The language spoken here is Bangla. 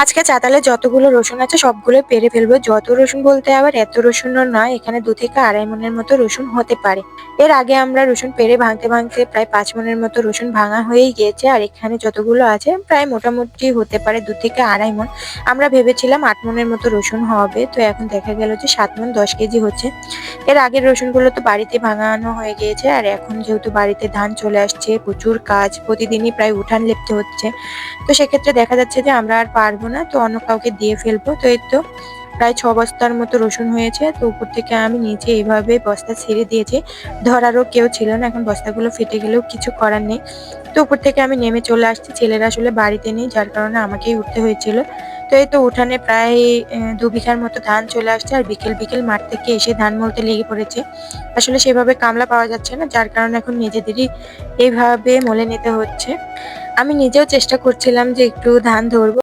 আজকে চাতালে যতগুলো রসুন আছে, সবগুলো পেরে ফেলব। যত রসুন বলতে আবার এত রসুনও নয়, এখানে দু থেকে আড়াই মনের মতো রসুন হতে পারে। এর আগে আমরা রসুন পেরে ভাঙতে ভাঙতে প্রায় পাঁচ মনের মতো রসুন ভাঙা হয়েই গিয়েছে, আর এখানে যতগুলো আছে, প্রায় মোটামুটি হতে পারে দু থেকে আড়াই মন। আমরা ভেবেছিলাম আট মনের মতো রসুন হবে, তো এখন দেখা গেল যে সাত মন দশ কেজি হচ্ছে। এর আগের রসুনগুলো তো বাড়িতে ভাঙানো হয়ে গিয়েছে, আর এখন যেহেতু বাড়িতে ধান চলে আসছে, প্রচুর কাজ, প্রতিদিনই প্রায় উঠান লেপতে হচ্ছে। তো সেক্ষেত্রে দেখা যাচ্ছে যে আমরা আর পারব না, তো অন্য কাউকে দিয়ে ফেলব। তো এই তো প্রায় ছ বস্তার মতো রসুন হয়েছে, তো উপর থেকে আমি নিচে এইভাবে বস্তা ছেড়ে দিয়েছি। ধরারও কেউ ছিল না, এখন বস্তাগুলো ফেটে গেলেও কিছু করার নেই। তো উপর থেকে আমি নেমে চলে আসছি, ছেলেরা আসলে বাড়িতে নেই, যার কারণে আমাকেই উঠতে হয়েছিল। তো এই তো উঠানে প্রায় দু বিঘার মতো ধান চলে আসছে, আর বিকেল বিকেল মাঠ থেকে এসে ধান মলতে লেগে পড়েছে। আসলে সেভাবে কামলা পাওয়া যাচ্ছে না, যার কারণে এখন নিজেদেরই এইভাবে মলে নিতে হচ্ছে। আমি নিজেও চেষ্টা করছিলাম যে একটু ধান ধরবো।